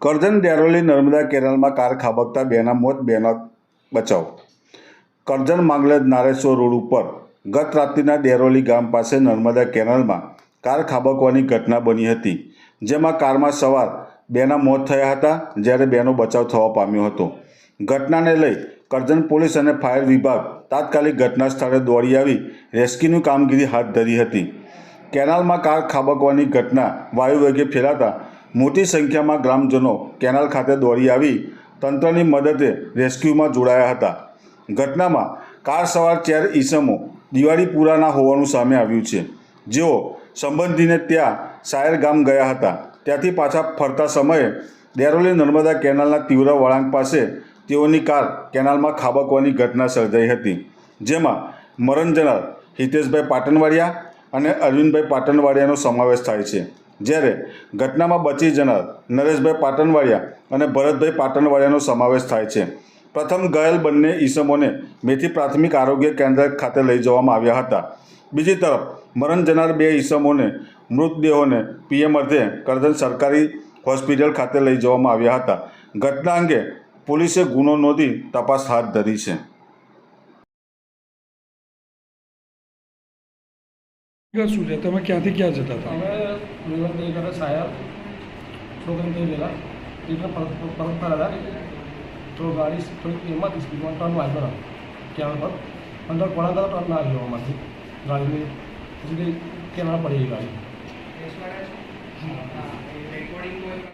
કરજણ ડેરોલી નર્મદા કેનાલમાં કાર ખાબકતા બેના મોત બેના બચાવ. કરજણ માંગલેજ નારેશ્વર રોડ ઉપર ગત રાત્રિના ડેરોલી ગામ પાસે નર્મદા કેનાલમાં કાર ખાબકવાની ઘટના બની હતી, જેમાં કારમાં સવાર બેના મોત થયા હતા, જ્યારે બેનો બચાવ થવા પામ્યો હતો. ઘટનાને લઈ કરજણ પોલીસ અને ફાયર વિભાગ તાત્કાલિક ઘટના સ્થળે દોડી આવી, રેસ્ક્યુની કામગીરી હાથ ધરી હતી. કેનાલમાં કાર ખાબકવાની ઘટના વાયુવેગે ફેલાતા મોટી સંખ્યામાં ગ્રામજનો કેનાલ ખાતે દોડી આવી તંત્રની મદદે રેસ્ક્યુમાં જોડાયા હતા. ઘટનામાં કાર સવાર ચાર ઈસમો દિવાળીપુરાના હોવાનું સામે આવ્યું છે. જેઓ સંબંધીને ત્યાં સાયર ગામ ગયા હતા. ત્યાંથી પાછા ફરતા સમયે દેરોલી નર્મદા કેનાલના તીવ્ર વળાંક પાસે તેઓની કાર કેનાલમાં ખાબકવાની ઘટના સર્જાઈ હતી. જેમાં મરણ જનાર હિતેશભાઈ પાટણવાડિયા અને અરવિંદભાઈ પાટણવાડિયાનો સમાવેશ થાય છે. જ્યારે ઘટનામાં બચી જનાર નરેશભાઈ પાટણવાડિયા અને ભરતભાઈ પાટણવાડિયાનો સમાવેશ થાય છે. પ્રથમ ઘાયલ બંને ઈસમોને મેથી પ્રાથમિક આરોગ્ય કેન્દ્ર ખાતે લઈ જવામાં આવ્યા હતા. બીજી તરફ મરણ જનાર બે ઈસમોને મૃતદેહોને પીએમ અર્થે કરજણ સરકારી હોસ્પિટલ ખાતે લઈ જવામાં આવ્યા હતા. ઘટના અંગે પોલીસે ગુનો નોંધી તપાસ હાથ ધરી છે. શું છે તમે ક્યાંથી ક્યાં જતા હતા અમે નિવૃત્તિ કરે સાહેબ છોકરી થઈ ગયેલા એટલે પરત પરત પર હતા તો ગાડી થોડીક એમાંથી સ્પીડમાં ટર્ન વાગ્યો ક્યાં પર અંદર કોણા તરફ ટર્ન ના આવ્યો એમાંથી ગાડીની પછી કેનાલ પડી ગઈ ગાડી